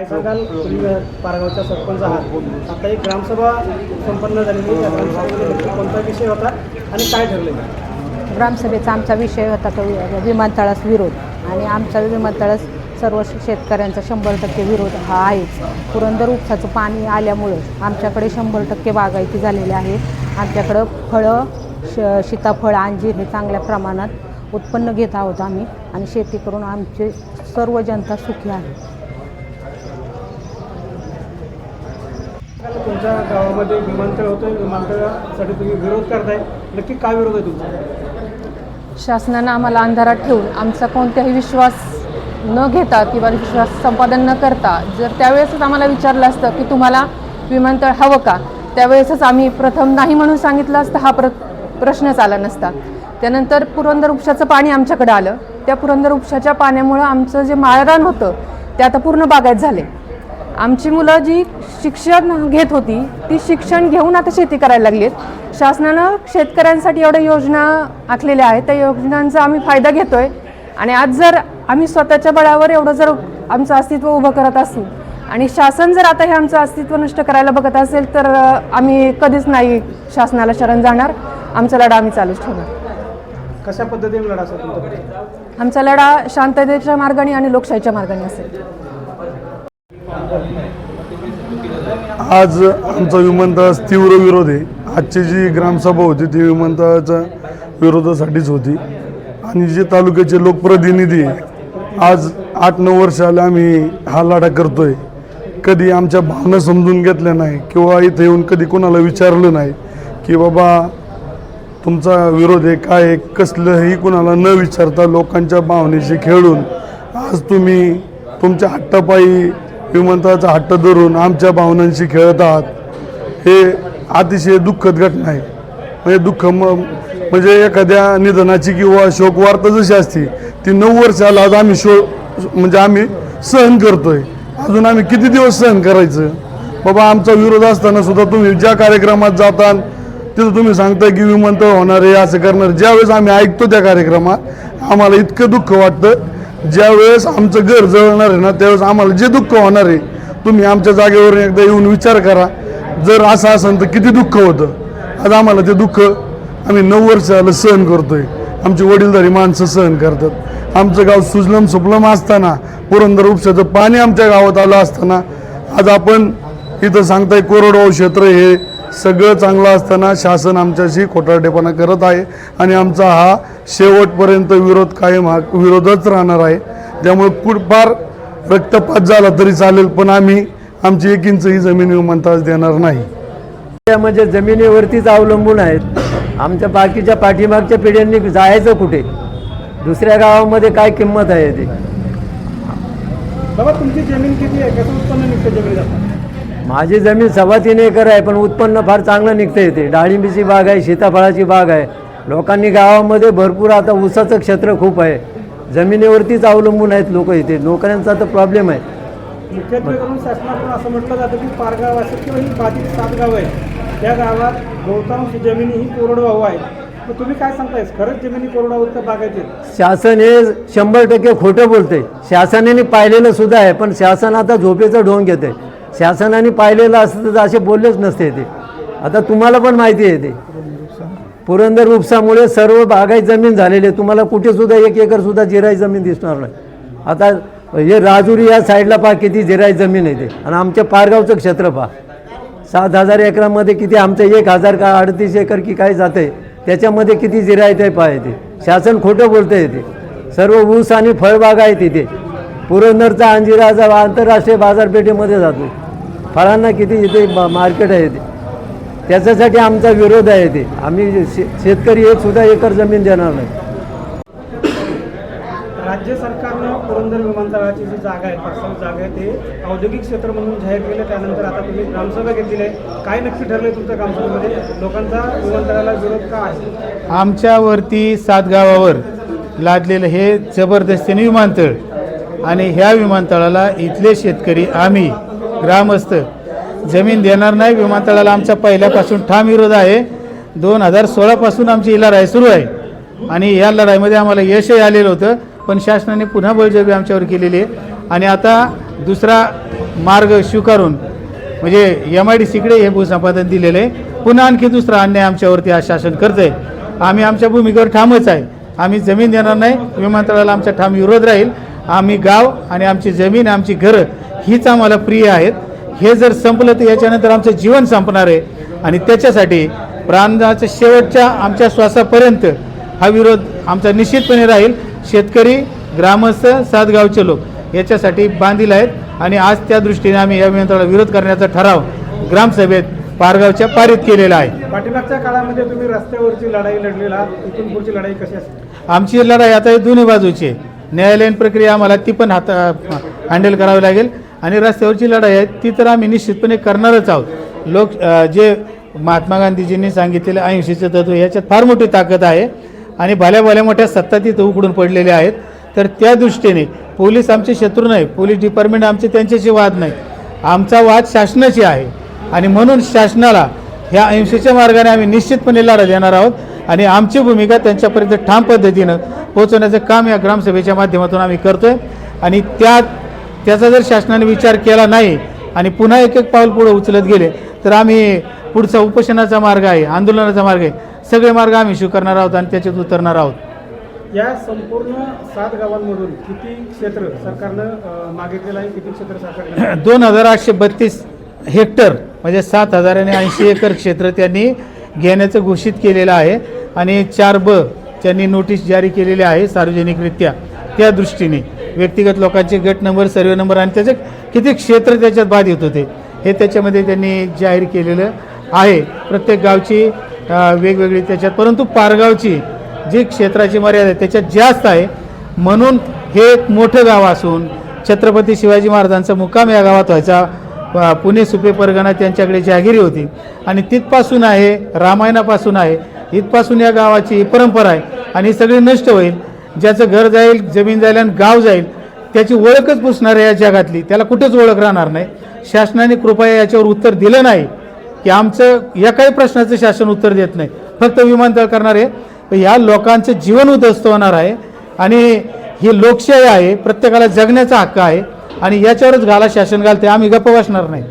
काय सांगाल तुम्ही पारगावच्या सरपंच आहात. आता एक ग्रामसभा संपन्न झालेली कोणता विषय होता आणि काय ठरले ग्रामसभेचा आमचा विषय होता तो विमानतळास विरोध. आणि आमचा विमानतळास सर्व शेतकऱ्यांचा शंभर टक्के विरोध हा आहेच. पुरंदर उपसाचं पाणी आल्यामुळं आमच्याकडे शंभर टक्के बागायती झालेली आहे. आमच्याकडं फळं श सीताफळ अंजीर हे चांगल्या प्रमाणात उत्पन्न घेत आहोत आम्ही. आणि शेती करून आमचे सर्व जनता सुखी आहे. तुमच्या गावामध्ये विमानतळ होतं विमानतळासाठी तुम्ही विरोध करताय. नक्की काय विरोध आहे तुमचा? शासनानं आम्हाला अंधारात ठेवून आमचा कोणताही विश्वास न घेता किंवा विश्वास संपादन न करता जर त्यावेळेसच आम्हाला विचारलं असतं की तुम्हाला विमानतळ हवं का त्यावेळेसच आम्ही प्रथम नाही म्हणून सांगितलं असतं हा प्र प्रश्नच आला नसता. त्यानंतर पुरंदर उपशाचं पाणी आमच्याकडे आलं. त्या पुरंदर उपशाच्या पाण्यामुळं आमचं जे माळरान होतं ते आता पूर्ण बागायत झाले. आमची मुलं जी शिक्षण घेत होती ती शिक्षण घेऊन आता शेती करायला लागली आहेत. शासनानं शेतकऱ्यांसाठी एवढ्या योजना आखलेल्या आहेत. त्या योजनांचा आम्ही फायदा घेतोय. आणि आज जर आम्ही स्वतःच्या बळावर एवढं जर आमचं अस्तित्व उभं करत असू आणि शासन जर आता हे आमचं अस्तित्व नष्ट करायला बघत असेल तर आम्ही कधीच नाही शासनाला शरण जाणार. आमचा लढा आम्ही चालूच ठेवणार. कशा पद्धतीने लढा आमचा लढा शांततेच्या मार्गाने आणि लोकशाहीच्या मार्गाने असेल. आज आमचा विमानतळास तीव्र विरोध आहे. आजची जी ग्रामसभा होती ती विमानतळाच्या विरोधासाठीच होती. आणि जे तालुक्याचे लोकप्रतिनिधी आज आठ नऊ वर्षाला आम्ही हा लढा करतोय. कधी आमच्या भावना समजून घेतल्या नाही किंवा इथे येऊन कधी कोणाला विचारलं नाही की बाबा तुमचा विरोध आहे काय आहे कसलंही कुणाला न विचारता लोकांच्या भावनेशी खेळून आज तुम्ही तुमच्या हट्टापायी विमानतळाचा हट्ट धरून आमच्या भावनांशी खेळत आहात हे अतिशय दुःखद घटना आहे. म्हणजे दुःख म म्हणजे एखाद्या निधनाची किंवा शोकवार्ता जशी असते ती नऊ वर्षाला आज आम्ही शो म्हणजे आम्ही सहन करतोय. अजून आम्ही किती दिवस सहन करायचं? बाबा आमचा विरोध असताना सुद्धा तुम्ही ज्या कार्यक्रमात जाता तिथं तुम्ही सांगताय की विमानतळ होणार आहे असं करणार. ज्यावेळेस आम्ही ऐकतो त्या कार्यक्रमात आम्हाला इतकं दुःख वाटतं ज्यावेळेस आमचं घर जळणार आहे ना त्यावेळेस आम्हाला जे दुःख होणार आहे तुम्ही आमच्या जागेवर एकदा येऊन विचार करा. जर असं असेल तर किती दुःख होतं? आज आम्हाला ते दुःख आम्ही नऊ वर्ष झालं सहन करतोय. आमची वडीलधारी माणसं सहन करतात. आमचं गाव सुजलम सुपलम असताना पुरंदर उपशाचं पाणी आमच्या गावात आलं असताना आज आपण इथं सांगताय कोरडवाहू क्षेत्र हे सगळं चांगलं असताना शासन आमच्याशी खोटारडेपणा करत आहे आणि आमचा हा शेवटपर्यंत विरोध कायम हा विरोधच राहणार आहे. त्यामुळे कुठ फार रक्तपात झाला तरी चालेल पण आम्ही आमची एक इंच ही जमीन विमानतळास देणार नाही. त्या म्हणजे जमिनीवरतीच अवलंबून आहेत. आमच्या बाकीच्या पाठीमागच्या पिढ्यांनी जायचं कुठे? दुसऱ्या गावामध्ये काय किंमत आहे ते? बाबा तुमची जमीन किती आहे? कसं उत्पन्न निघतं जमिनीत माझी जमीन सव्वा तीन एकर आहे पण उत्पन्न फार चांगलं निघतं येते डाळिंबीची बाग आहे सीताफळाची बाग आहे. लोकांनी गावामध्ये भरपूर आता ऊसाचं क्षेत्र खूप आहे. जमिनीवरतीच अवलंबून आहेत लोक इथे. लोकांचा तर प्रॉब्लेम आहे. मुख्यत्वे करून शासनाकडून असं म्हटलं जातं की पारगाव असेल किंवा ही बाधित सात गावं आहेत त्या गावात बहुतांश जमिनी ही कोरडवाहू आहे तर तुम्ही काय सांगताय खरंच जमिनी कोरडवाहू तर बागायचे शासन हे शंभर टक्के खोटं बोलते शासनाने पाहिलेलं सुद्धा आहे पण शासन आता झोपेचं ढोंग घेते शासनाने पाहिलेलं असतं तर असे बोललेच नसते ते. आता तुम्हाला पण माहिती आहे ते. पुरंदर उपसामुळे सर्व बागायत जमीन झालेली आहे. तुम्हाला कुठेसुद्धा एक एकरसुद्धा जिराई जमीन दिसणार नाही. आता हे राजुरी या साईडला पहा किती जिराई जमीन आहे ते. आणि आमच्या पारगावचं क्षेत्र पहा. सात हजार एकरामध्ये किती आमचं एक हजार का अडतीस एकर की काय जाते त्याच्यामध्ये किती जिरायत आहे पहा ते शासन खोटं बोलतं आहे ते सर्व ऊस आणि फळबाग आहे तिथे पुरंदरचा अंजिराचा आंतरराष्ट्रीय बाजारपेठेमध्ये जातो फळांना किती इथे मार्केट आहे ते. त्याच्यासाठी आमचा विरोध आहे ते. आम्ही शे शेतकरी एक सुद्धा एकर जमीन देणार नाही. राज्य सरकारनं पुरंदर विमानतळाची जी जागा आहे पाचसाव जागा आहे ते औद्योगिक क्षेत्र म्हणून जाहीर केलं. त्यानंतर आता तुम्ही ग्रामसभा घेतलेली आहे. काय नक्की ठरलंय तुमच्या ग्रामसभेमध्ये? लोकांचा विमानतळाला विरोध का आहे? आमच्यावरती सात गावावर लादलेलं हे जबरदस्तीने विमानतळ आणि ह्या विमानतळाला इथले शेतकरी आम्ही ग्रामस्थ जमीन देणार नाही. विमानतळाला आमचा पहिल्यापासून ठाम विरोध आहे. दोन हजार सोळापासून आमची ही लढाई सुरू आहे. आणि या लढाईमध्ये आम्हाला यशही आलेलं होतं. पण शासनाने पुन्हा बळजबी आमच्यावर केलेली आहे. आणि आता दुसरा मार्ग स्वीकारून म्हणजे एम आय डी सीकडे हे भूसंपादन दिलेलं आहे. पुन्हा आणखी दुसरा अन्याय आमच्यावरती आज शासन करत आहे आम्ही आमच्या भूमिकेवर ठामच आहे. आम्ही जमीन देणार नाही. विमानतळाला आमचा ठाम विरोध राहील. आम्ही गाव आणि आमची जमीन आमची घरं हीच आम्हाला प्रिय आहेत. हे जर संपलं तर याच्यानंतर आमचं जीवन संपणार आहे. आणि त्याच्यासाठी प्राणाच्या शेवटच्या आमच्या श्वासापर्यंत हा विरोध आमचा निश्चितपणे राहील. शेतकरी ग्रामस्थ सात गावचे लोक याच्यासाठी बांधील आहेत. आणि आज त्या दृष्टीने आम्ही या विमानतळाला विरोध करण्याचा ठराव ग्रामसभेत पारगावच्या पारित केलेला आहे. पाठीमागच्या काळामध्ये तुम्ही रस्त्यावरची लढाई लढलेला. इथून पुढची लढाई कशी असेल? आमची लढाई आता दोन्ही बाजूची आहे. न्यायालयीन प्रक्रिया आम्हाला ती पण हाता हँडल करावी लागेल. आणि रस्त्यावरची लढाई आहे ती तर आम्ही निश्चितपणे करणारच आहोत. लोक जे महात्मा गांधीजींनी सांगितलेलं अहिंसेचं तत्व याच्यात फार मोठी ताकद आहे आणि भल्या भल्या मोठ्या सत्ता तिथं उकडून पडलेल्या आहेत. तर त्या दृष्टीने पोलीस आमचे शत्रू नाही पोलीस डिपार्टमेंट आमचे त्यांच्याशी वाद नाही. आमचा वाद शासनाशी आहे आणि म्हणून शासनाला ह्या अहिंसेच्या मार्गाने आम्ही निश्चितपणे लढा देणार आहोत आणि आमची भूमिका त्यांच्यापर्यंत ठाम पद्धतीनं पोहोचवण्याचं काम या ग्रामसभेच्या माध्यमातून आम्ही करतोय. आणि त्या त्याचा जर शासनाने विचार केला नाही आणि पुन्हा एक एक पाऊल पुढे उचलत गेले तर आम्ही पुढचा उपोषणाचा मार्ग आहे आंदोलनाचा मार्ग आहे. सगळे मार्ग आम्ही स्वीकारणार आहोत आणि त्याच्यात उतरणार आहोत. या संपूर्ण सात गावांमधून किती क्षेत्र सरकारनं मागितलेलं आहे? किती क्षेत्र दोन हजार आठशे बत्तीस हेक्टर म्हणजे सात हजार आणि ऐंशी एकर क्षेत्र त्यांनी घेण्याचं घोषित केलेलं आहे आणि चार ब त्यांनी नोटीस जारी केलेली आहे सार्वजनिकरित्या त्या दृष्टीने. व्यक्तिगत लोकांचे गट नंबर सर्वे नंबर आणि त्याचे किती क्षेत्र त्याच्यात बाद येत होते हे त्याच्यामध्ये त्यांनी जाहीर केलेलं आहे. प्रत्येक गावची वेगवेगळी त्याच्यात परंतु पारगावची जी क्षेत्राची मर्यादा आहे त्याच्यात जास्त आहे. म्हणून हे एक मोठं गाव असून छत्रपती शिवाजी महाराजांचा मुक्काम या गावात व्हायचा. पुणे सुपे परगणा त्यांच्याकडे जहागिरी होती. आणि तिथपासून आहे रामायणापासून आहे इथपासून या गावाची ही परंपरा आहे. आणि ही सगळी नष्ट होईल. ज्याचं घर जाईल जमीन जाईल आणि गाव जाईल त्याची ओळखच पुसणार आहे या जगातली. त्याला कुठेच ओळख राहणार नाही. शासनाने कृपया याच्यावर उत्तर दिलं नाही. की आमचं या काही प्रश्नाचं शासन उत्तर देत नाही. फक्त विमानतळ करणार आहे. या लोकांचं जीवन उद्ध्वस्त होणार आहे. आणि ही लोकशाही आहे प्रत्येकाला जगण्याचा हक्क आहे. आणि याच्यावरच घाला शासन घालते आम्ही गप्प बसणार नाही.